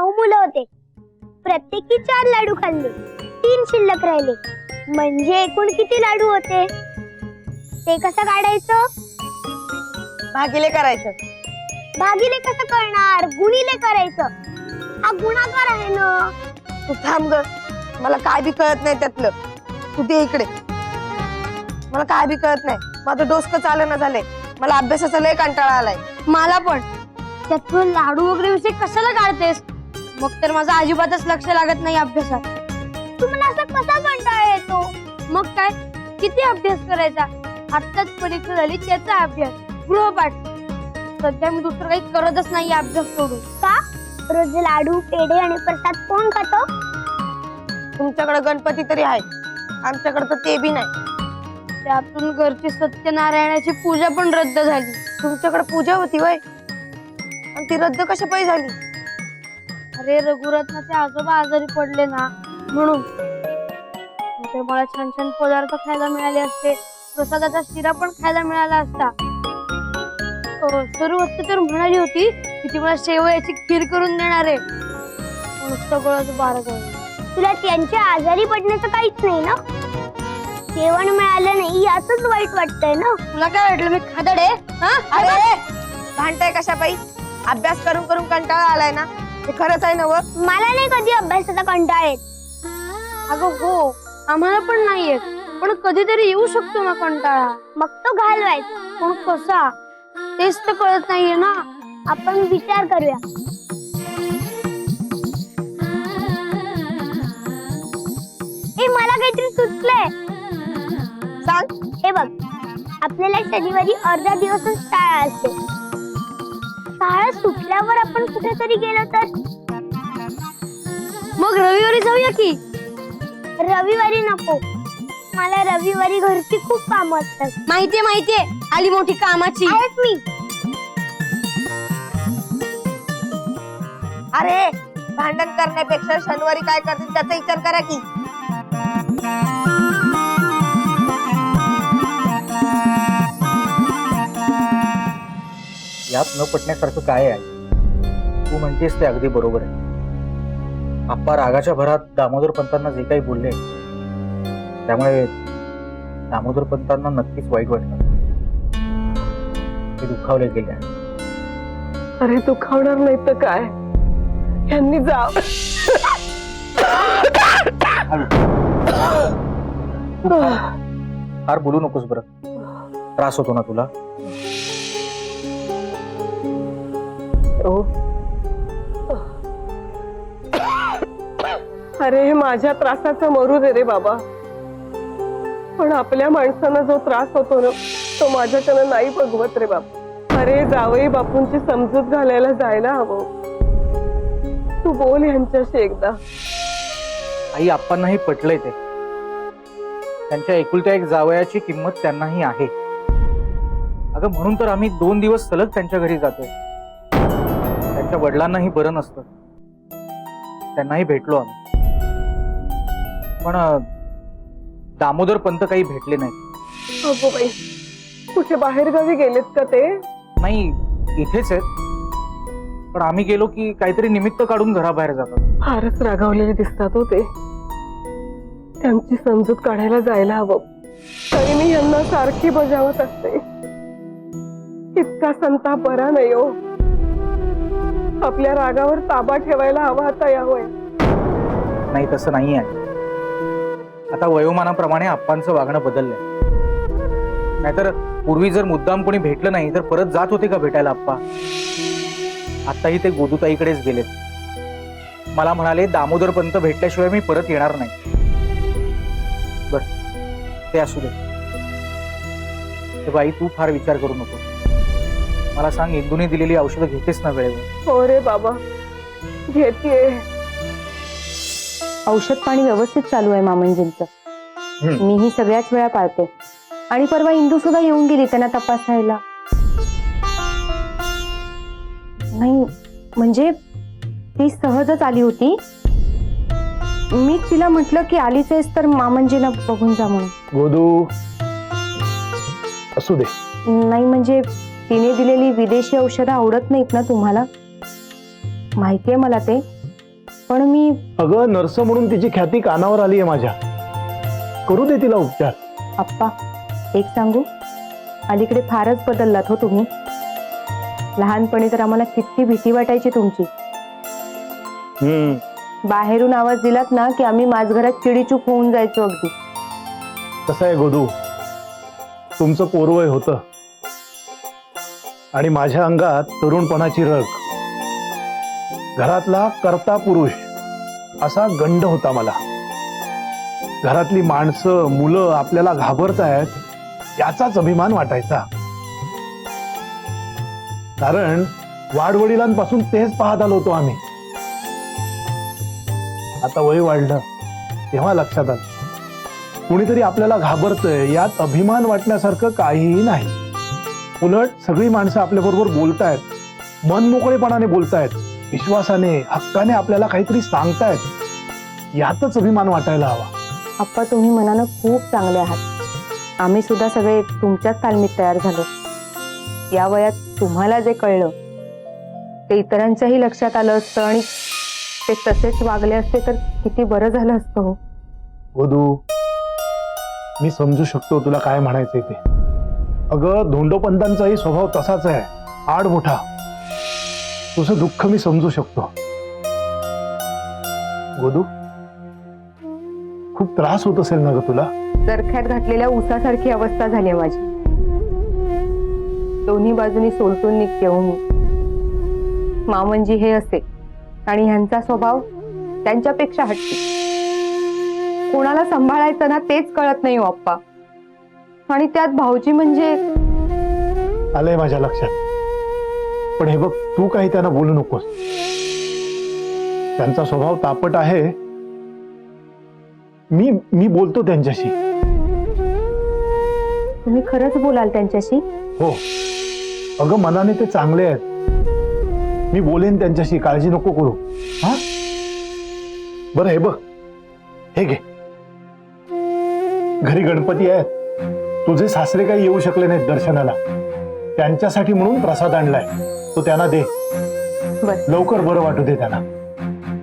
नऊ मुलं होते. प्रत्येकी चार लाडू खाल्ले. तीन शिल्लक राहिले. म्हणजे एकूण किती लाडू होते? ते कसं काढायचं? भागिले करायचं. भागिले कसं करणार? गुणिले करायचं. हा गुणाकार आहे ना. तू थांब ग. मला काय बी कळत नाही त्यातलं. तू दे इकडे. मला काय बी कळत नाही. माझं डोसकं चालना झालंय. मला अभ्यासाचा लय कंटाळा आलाय. मला पण. त्यात तू लाडू वगैरे विषय कशाला काढतेस? मग तर माझं अजिबातच लक्ष लागत नाही अभ्यासात. तुम्हाला असं कसा कंटाळा येतो? मग काय? किती अभ्यास करायचा? आत्ताच परीक्षा झाली त्याचा अभ्यास. गृहपाठ. सध्या मी दुसरं काही करतच नाही अभ्यास सोडून. का? रोज लाडू पेढे आणि प्रसाद कोण खातो? तुमच्याकडे गणपती तरी आहे. आमच्याकडे तर ते बी नाही. त्यातून घरची सत्यनारायणाची पूजा पण रद्द झाली. तुमच्याकडे पूजा होती वय. आणि ती रद्द कशा पायी झाली? अरे रघुरत्नाचे आजोबा आजारी पडले ना म्हणून. नाहीतर मला छान छान पदार्थ खायला मिळाले असते. प्रसादाचा शिरा पण खायला मिळाला असता. अं, सुरुवात तर म्हणाली होती की ती मला शेवयाची खीर करून देणार आहे. पण सगळंच बारा झालं तुला त्यांच्या आजारी पडण्याचं काहीच नाही ना? जेवण मिळालं नाही याचंच वाईट वाटतंय ना? तुला काय वाटलं मी खादड? आहे हा? अरे! भांडताय कशा पायी अभ्यास करून करून कंटाळा आलाय ना? ते खरंच आहे ना व? मला नाही कधी अभ्यासाचा कंटाळा येत. अगं हो आम्हाला पण नाहीये पण कधीतरी येऊ शकतो ना कंटाळा. मग तो घालवायचा. पण कसा? तेच तर कळत नाहीये ना. आपण विचार करूया. ए मला काहीतरी सुचलंय. सांग. हे बघ आपल्याला शनिवारी अर्धा दिवसच शाळा असते. शाळा सुटल्यावर आपण कुठेतरी गेलो तर? मग रविवारी जाऊया की? रविवारी नको. मला रविवारी घरची खूप कामं असतात. माहितीये माहितीये. आली मोठी कामाची. आहेच मी. अरे भांडण करण्यापेक्षा शनिवारी काय करतील त्याचा विचार करा की. यात न पटण्यासारखं काय आहे? तू म्हणतेस ते अगदी बरोबर आहे. आप्पा रागाच्या भरात दामोदर पंतांना जे काही बोलले त्यामुळे दामोदर पंतांना नक्कीच वाईट वाटलं. ते दुखावले गेले. अरे दुखावणार नाही तर काय? यांनी जा. हळू. तू फार- फार बोलू नकोस बरं. त्रास होतो ना तुला? अरे हे माझ्या त्रासाचं मरू दे रे बाबा. पण आपल्या माणसानं जो त्रास होतो ना तो माझ्याकडनं नाही बघवत रे बाबा अरे जावई बापूंची समजूत घालायला जायला हवं. तू बोल ह्यांच्याशी एकदा. आई आपणही पटलंय ते. त्यांच्या एकुलत्या एक जावयाची किंमत त्यांनाही आहे. अगं म्हणून तर आम्ही दोन दिवस सलग त्यांच्या घरी जातोय. त्यांच्या वडिलांनाही बरं नसतं. त्यांनाही भेटलो आम्ही. पण दामोदर पंत काही भेटले नाही अगो बाई कुठे बाहेर गावी गेलेत का ते? नाही इथेच आहेत. पण आम्ही गेलो की काहीतरी निमित्त काढून घराबाहेर जातात. फारच रागावलेले दिसतात हो ते. त्यांची समजूत काढायला जायला हवं. तरी मी यांना सारखी बजावत असते. इतका संताप बरा नाही हो. आपल्या रागावर ताबा ठेवायला हवा आता यावं नाही तसं नाही आहे आता वयोमानाप्रमाणे आप्पांचं वागणं बदललंय. नाहीतर पूर्वी जर मुद्दाम कोणी भेटलं नाही तर परत जात होते का भेटायला आप्पा? आत्ताही ते गोदूताईकडेच गेलेत. मला म्हणाले दामोदर पंत भेटल्याशिवाय मी परत येणार नाही. बर ते असू दे. बाई तू फार विचार करू नको. मला सांग इंदूने दिलेली औषधं घेतेस ना वेळेवर? हो रे बाबा घेतीये औषध पाणी व्यवस्थित चालू आहे मामंजींचं हम्म. मीही सगळ्याच वेळा पाळते. आणि परवा इंदू सुद्धा येऊन गेली त्यांना तपासायला. नाही म्हणजे ती सहजच आली होती. मी तिला म्हटलं की आलीच आहेस तर मामंजीला बघून जा म्हणून. गोदू असू दे. नाही म्हणजे तिने दिलेली विदेशी औषधं आवडत नाहीत ना तुम्हाला? माहितीये मला ते. पण मी अगं नर्स म्हणून तिची ख्याती कानावर आली आहे माझ्या. करू दे तिला उपचार. आप्पा एक सांगू? अलीकडे फारच बदललात हो तुम्ही. लहानपणी तर आम्हाला किती भीती वाटायची तुमची. हम्म. बाहेरून आवाज दिलात ना की आम्ही माझघरात चिडीचूप होऊन जायचो अगदी. कसं आहे गोदू? तुमचं पोरवय होतं. आणि माझ्या अंगात तरुणपणाची रग. घरातला कर्ता पुरुष असा गंड होता मला. घरातली माणसं मुलं आपल्याला घाबरतायत याचाच अभिमान वाटायचा. कारण वाडवडिलांपासून तेच पाहत आलो होतो आम्ही. आता वय वाढलं तेव्हा लक्षात आलं. कुणीतरी आपल्याला घाबरतंय यात अभिमान वाटण्यासारखं काहीही नाही. उलट सगळी माणसं आपल्या बरोबर बोलतायत. मनमोकळेपणाने बोलतायत. विश्वासाने हक्काने आपल्याला काहीतरी सांगतायत. यातच अभिमान वाटायला हवा. आप्पा तुम्ही मनानं खूप चांगले आहात. आम्ही सुद्धा सगळे तुमच्याच तालमीत तयार झालो. या वयात तुम्हाला जे कळलं ते इतरांच्याही लक्षात आलं असतं आणि ते तसेच वागले असते तर किती बरं झालं असतं हो. गोदू मी समजू शकतो तुला काय म्हणायचंय ते. अगं धोंडोपंतांचाही स्वभाव तसाच आहे. आड मोठा. तुझं दुःख मी समजू शकतो. गोदू खूप त्रास होत असेल ना ग तुला? चरख्यात घातलेल्या उसासारखी अवस्था झाली माझी. दोन्ही बाजूनी सोलतून निघते हो मी. मामंजी हे असे. आणि ह्यांचा स्वभाव त्यांच्यापेक्षा हटके. कोणाला सांभाळायचं ना तेच कळत नाही हो अप्पा आणि त्यात भाऊजी म्हणजे? आलंय माझ्या लक्षात. पण हे बघ तू काही त्यांना बोलू नकोस. त्यांचा स्वभाव तापट आहे. मी मी बोलतो त्यांच्याशी. तुम्ही खरंच बोलाल त्यांच्याशी? हो. अगं मनाने ते चांगले आहेत. मी बोलेन त्यांच्याशी काळजी नको करू. हा? बरं हे बघ. हे घे. घरी गणपती आहेत. तुझे सासरे काही येऊ शकले नाहीत दर्शनाला. त्यांच्यासाठी म्हणून प्रसाद आणलाय. तो त्यांना दे. बरं. लवकर बरं वाटू दे त्यांना.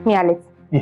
मी आलेच. ये.